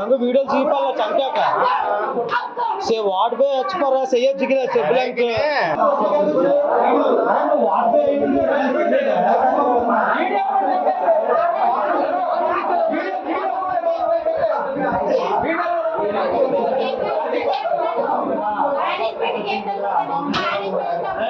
ಒಂದು video cheap ಅಲ್ಲ ಚಂತಕ say what ಬೇ ಹಚ್ಪರ ಸೆಯ್ಯ ಜಿಗಿದ ಸಿಬ್ಲಂಕ್ మేనేజ్మెంట్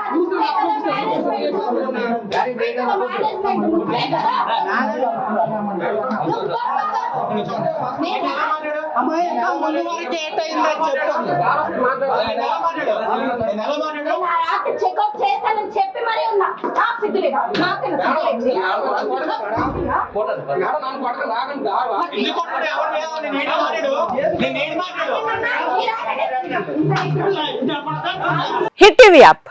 అమ్మాయి ఇంకా చెకప్ చేస్తానని చెప్పి మరీ ఉన్నా నాకు సిగ్గు హిట్ టీవీ యాప్